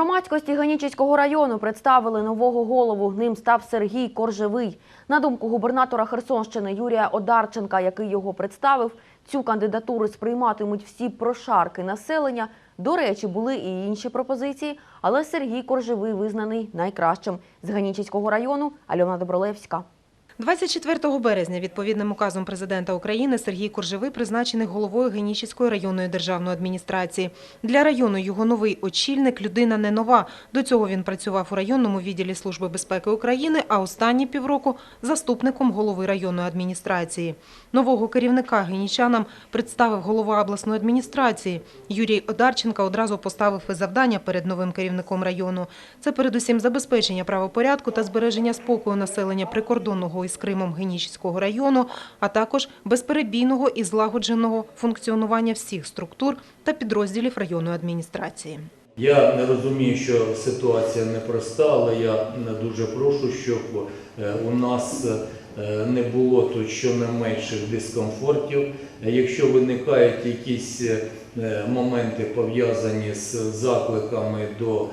Громадськості Ганічівського району представили нового голову. Ним став Сергій Коржевий. На думку губернатора Херсонщини Юрія Одарченка, який його представив, цю кандидатуру сприйматимуть всі прошарки населення. До речі, були і інші пропозиції, але Сергій Коржевий визнаний найкращим. З Ганічівського району Альона Добролевська. 24 березня відповідним указом президента України Сергій Коржевий призначений головою Генічівської районної державної адміністрації. Для району його новий очільник – людина не нова. До цього він працював у районному відділі Служби безпеки України, а останні півроку – заступником голови районної адміністрації. Нового керівника генічанам представив голова обласної адміністрації. Юрій Одарченка одразу поставив і завдання перед новим керівником району. Це передусім забезпечення правопорядку та збереження спокою населення прикордонного із Кримом Генічського району, а також безперебійного і злагодженого функціонування всіх структур та підрозділів районної адміністрації. Я не розумію, що ситуація непроста, але я дуже прошу, щоб е, у нас е, не було тут щонайменших дискомфортів. Якщо виникають якісь е, моменти пов'язані з закликами до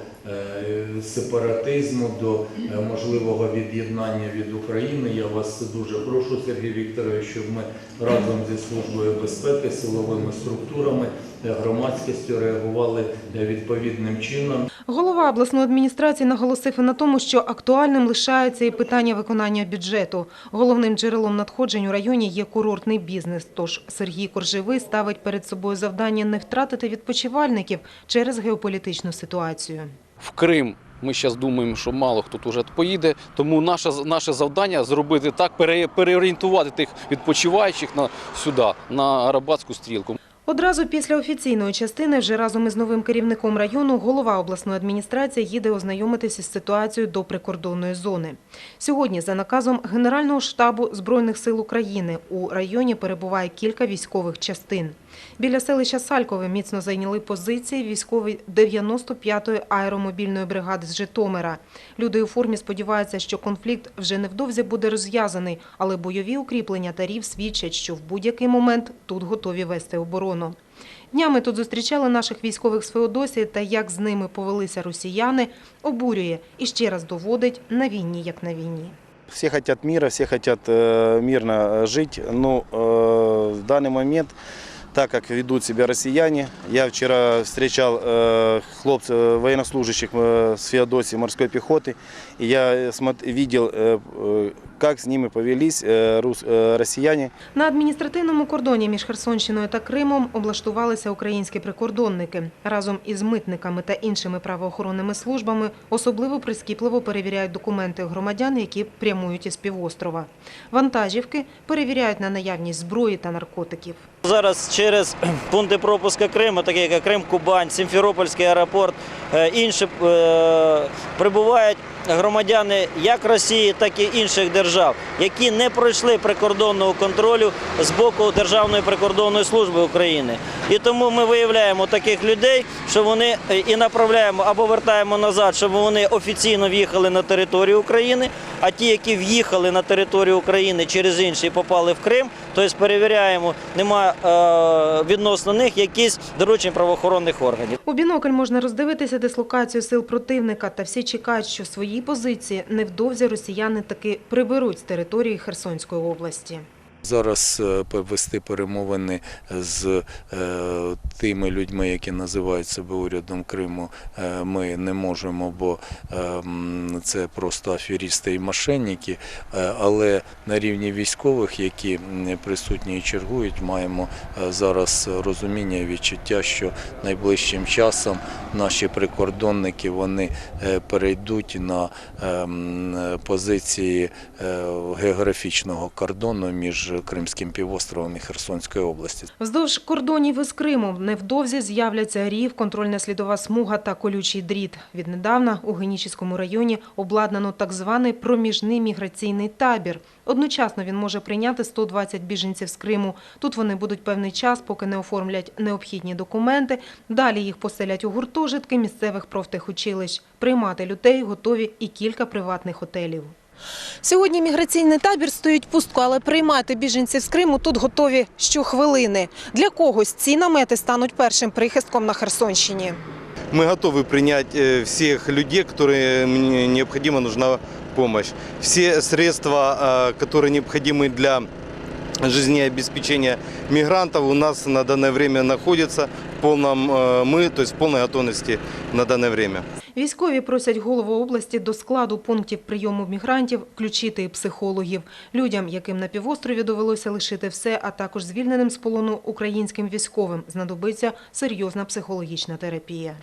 сепаратизму, до е, можливого від'єднання від України, я вас дуже прошу, Сергій Вікторович, щоб ми разом зі Службою безпеки, силовими структурами, е, громадськістю реагували е, відповідним чином. Голова обласної адміністрації наголосив і на тому, що актуальним лишається і питання виконання бюджету. Головним джерелом надходжень у районі є курортний бізнес. Тож Сергій Коржевий ставить перед собою завдання не втратити відпочивальників через геополітичну ситуацію. В Крим. Ми зараз думаємо, що мало хто тут вже поїде. Тому наше, наше завдання зробити так, пере- переорієнтувати тих відпочиваючих на сюди, на Арабатську стрілку. Одразу після офіційної частини, вже разом із новим керівником району, голова обласної адміністрації їде ознайомитися з ситуацією до прикордонної зони. Сьогодні, за наказом Генерального штабу Збройних сил України, у районі перебуває кілька військових частин. Біля селища Салькове міцно зайняли позиції військові 95-ї аеромобільної бригади з Житомира. Люди у формі сподіваються, що конфлікт вже невдовзі буде розв'язаний, але бойові укріплення та рів свідчать, що в будь-який момент тут готові вести оборону. Днями тут зустрічали наших військових з Феодосії та як з ними повелися росіяни, обурює і ще раз доводить на війні, як на війні. Все хотят мира, все хотят э, мирно э, жить, но э, в данный момент, так как ведут себя россияне, я вчера встречал э, хлопцев, э, военнослужащих э, с Феодосии морской пехоты, и я э, смот- видел, э, э, как с ними повелись э, рус- э, россияне. На адміністративному кордоні між Херсонщиною та Кримом облаштувалися українські прикордонники. Разом із митниками та іншими правоохоронними службами особливо прискіпливо перевіряють документи громадян, які прямують із півострова. Вантажівки перевіряють на наявність зброї та наркотиків. Зараз через пункти пропуску Криму, такі як Крим, Кубань, Сімферопольський аеропорт, е, інші е, прибувають громадяни як Росії, так і інших держав, які не пройшли прикордонного контролю з боку Державної прикордонної служби України. І тому ми виявляємо таких людей, що вони е, і направляємо або вертаємо назад, щоб вони офіційно в'їхали на територію України. А ті, які в'їхали на територію України через інші і попали в Крим, тобто перевіряємо, немає е, відносно них якісь доручень правоохоронних органів. У бінокль можна роздивитися дислокацію сил противника, та всі чекають, що свої позиції невдовзі росіяни таки приберуть з території Херсонської області. Зараз е, вести перемовини з е, тими людьми, які називають себе урядом Криму, е, ми не можемо, бо е, це просто аферісти і мошенники. Е, Але на рівні військових, які присутні і чергують, маємо е, зараз розуміння і відчуття, що найближчим часом наші прикордонники вони е, перейдуть на е, позиції е, географічного кордону між Кримським півостровом і Херсонською областю. Вздовж кордонів із Кримом невдовзі з'являться рів, контрольна слідова смуга та колючий дріт. Віднедавна у Генічіському районі обладнано так званий проміжний міграційний табір. Одночасно він може прийняти 120 біженців з Криму. Тут вони будуть певний час, поки не оформлять необхідні документи. Далі їх поселять у гуртожитки місцевих профтехучилищ. Приймати людей готові і кілька приватних готелів. Сьогодні міграційний табір стоїть пустко, але приймати біженців з Криму тут готові щохвилини. Для когось ці намети стануть першим прихистком на Херсонщині. мы готовы принять э, всех людей, которым не- необходима нужна помощь. Все средства, э, которые необходимы для жизнеобеспечения мигрантов у нас на данное время находятся в полном э, мы, то есть в полной готовности на данное время. Військові просять голову області до складу пунктів прийому мігрантів включити психологів. Людям, яким на півострові довелося лишити все, а також звільненим з полону українським військовим, знадобиться серйозна психологічна терапія.